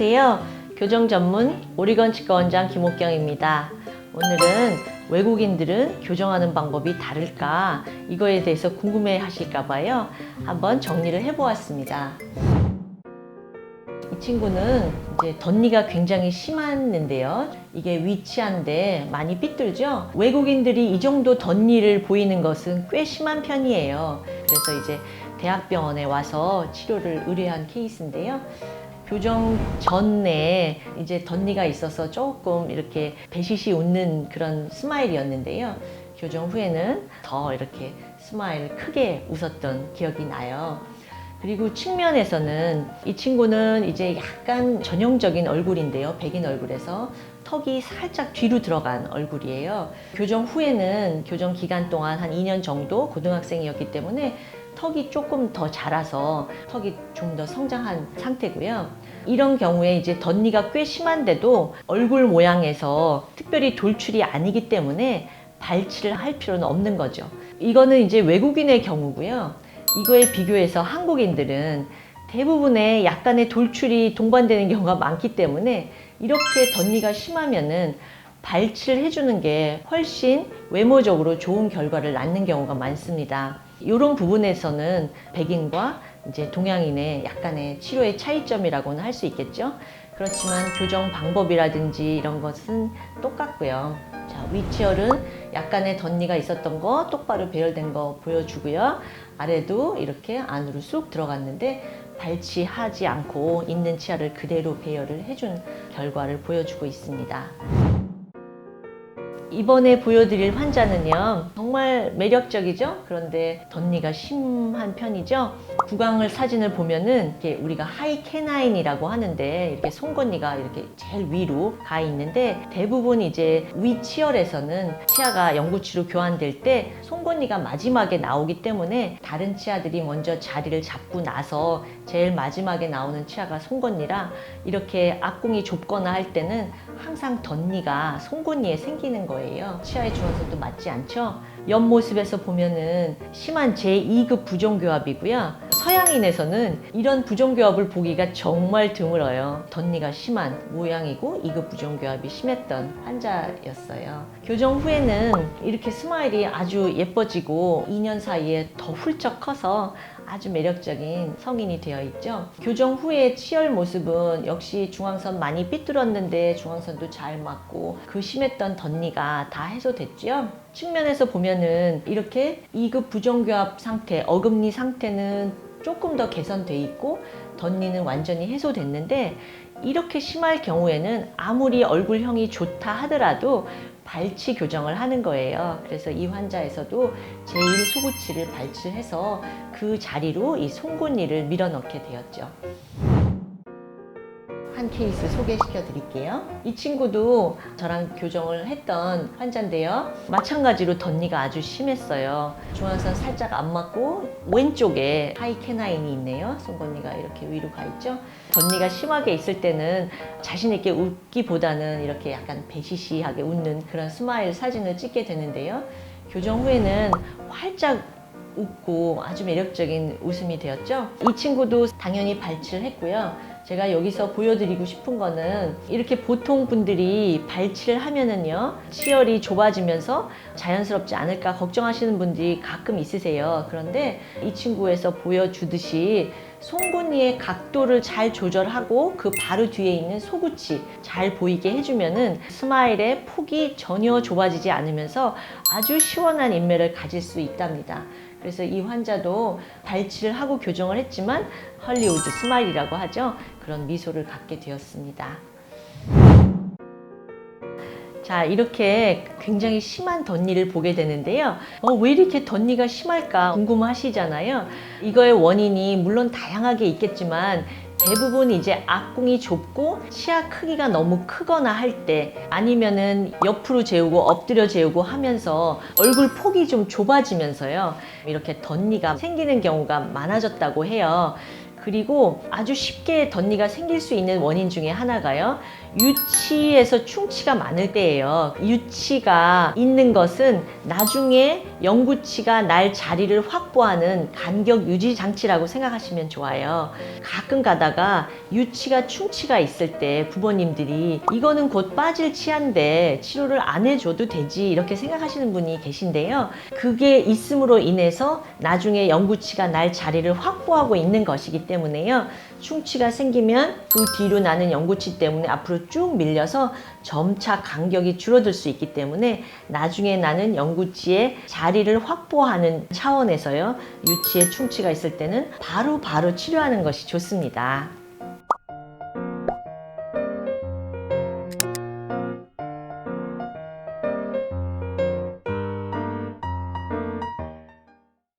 안녕하세요. 교정 전문 오리건 치과 원장 김옥경입니다. 오늘은 외국인들은 교정하는 방법이 다를까 이거에 대해서 궁금해 하실까 봐요. 한번 정리를 해 보았습니다. 이 친구는 이제 덧니가 굉장히 심했는데요. 이게 위치한데 많이 삐뚤죠? 외국인들이 이 정도 덧니를 보이는 것은 꽤 심한 편이에요. 그래서 이제 대학병원에 와서 치료를 의뢰한 케이스인데요. 교정 전에 이제 덧니가 있어서 조금 이렇게 배시시 웃는 그런 스마일이었는데요. 교정 후에는 더 이렇게 스마일 크게 웃었던 기억이 나요. 그리고 측면에서는 이 친구는 이제 약간 전형적인 얼굴인데요. 백인 얼굴에서 턱이 살짝 뒤로 들어간 얼굴이에요. 교정 후에는 교정 기간 동안 한 2년 정도 고등학생이었기 때문에 턱이 조금 더 자라서 턱이 좀 더 성장한 상태고요. 이런 경우에 이제 덧니가 꽤 심한데도 얼굴 모양에서 특별히 돌출이 아니기 때문에 발치를 할 필요는 없는 거죠. 이거는 이제 외국인의 경우고요. 이거에 비교해서 한국인들은 대부분의 약간의 돌출이 동반되는 경우가 많기 때문에 이렇게 덧니가 심하면은 발치를 해주는 게 훨씬 외모적으로 좋은 결과를 낳는 경우가 많습니다. 이런 부분에서는 백인과 이제 동양인의 약간의 치료의 차이점이라고는 할 수 있겠죠. 그렇지만 교정 방법이라든지 이런 것은 똑같고요. 자, 위치열은 약간의 덧니가 있었던 거 똑바로 배열된 거 보여주고요. 아래도 이렇게 안으로 쑥 들어갔는데 발치하지 않고 있는 치아를 그대로 배열을 해준 결과를 보여주고 있습니다. 이번에 보여드릴 환자는요 정말 매력적이죠 그런데 덧니가 심한 편이죠 구강을 사진을 보면은 이렇게 우리가 하이 캐나인이라고 하는데 이렇게 송곳니가 이렇게 제일 위로 가 있는데 대부분 이제 위치열에서는 치아가 영구치로 교환될 때 송곳니가 마지막에 나오기 때문에 다른 치아들이 먼저 자리를 잡고 나서 제일 마지막에 나오는 치아가 송곳니라 이렇게 앞궁이 좁거나 할 때는 항상 덧니가 송곳니에 생기는 거예요. 치아의 중앙선도 맞지 않죠? 옆모습에서 보면은 심한 제2급 부종교합이고요. 서양인에서는 이런 부종교합을 보기가 정말 드물어요. 덧니가 심한 모양이고 2급 부종교합이 심했던 환자였어요. 교정 후에는 이렇게 스마일이 아주 예뻐지고 2년 사이에 더 훌쩍 커서 아주 매력적인 성인이 되어 있죠. 교정 후의 치열 모습은 역시 중앙선 많이 삐뚤었는데 중앙선도 잘 맞고 그 심했던 덧니가 다 해소됐죠. 측면에서 보면은 이렇게 2급 부정교합 상태, 어금니 상태는 조금 더 개선돼 있고 덧니는 완전히 해소됐는데 이렇게 심할 경우에는 아무리 얼굴형이 좋다 하더라도 발치 교정을 하는 거예요. 그래서 이 환자에서도 제1 소구치를 발치해서 그 자리로 이 송곳니를 밀어넣게 되었죠. 한 케이스 소개시켜 드릴게요. 이 친구도 저랑 교정을 했던 환자인데요. 마찬가지로 덧니가 아주 심했어요. 중앙선 살짝 안 맞고 왼쪽에 하이 캐나인이 있네요. 송곳니가 이렇게 위로 가 있죠. 덧니가 심하게 있을 때는 자신 있게 웃기보다는 이렇게 약간 배시시하게 웃는 그런 스마일 사진을 찍게 되는데요. 교정 후에는 활짝 웃고 아주 매력적인 웃음이 되었죠. 이 친구도 당연히 발치를 했고요. 제가 여기서 보여드리고 싶은 거는 이렇게 보통 분들이 발치를 하면은요 치열이 좁아지면서 자연스럽지 않을까 걱정하시는 분들이 가끔 있으세요. 그런데 이 친구에서 보여주듯이 송곳니의 각도를 잘 조절하고 그 바로 뒤에 있는 소구치 잘 보이게 해주면은 스마일의 폭이 전혀 좁아지지 않으면서 아주 시원한 인매를 가질 수 있답니다. 그래서 이 환자도 발치를 하고 교정을 했지만 헐리우드 스마일이라고 하죠. 그런 미소를 갖게 되었습니다. 자, 이렇게 굉장히 심한 덧니를 보게 되는데요. 어, 왜 이렇게 덧니가 심할까 궁금하시잖아요. 이거의 원인이 물론 다양하게 있겠지만 대부분 이제 앞궁이 좁고 치아 크기가 너무 크거나 할 때 아니면은 옆으로 재우고 엎드려 재우고 하면서 얼굴 폭이 좀 좁아지면서요. 이렇게 덧니가 생기는 경우가 많아졌다고 해요. 그리고 아주 쉽게 덧니가 생길 수 있는 원인 중에 하나가요. 유치에서 충치가 많을 때예요. 유치가 있는 것은 나중에 영구치가 날 자리를 확보하는 간격 유지 장치라고 생각하시면 좋아요. 가끔 가다가 유치가 충치가 있을 때 부모님들이 이거는 곧 빠질 치아인데 치료를 안 해줘도 되지 이렇게 생각하시는 분이 계신데요. 그게 있음으로 인해서 나중에 영구치가 날 자리를 확보하고 있는 것이기 때문에 요. 충치가 생기면 그 뒤로 나는 영구치 때문에 앞으로 쭉 밀려서 점차 간격이 줄어들 수 있기 때문에 나중에 나는 영구치의 자리를 확보하는 차원에서요. 유치에 충치가 있을 때는 바로 바로 치료하는 것이 좋습니다.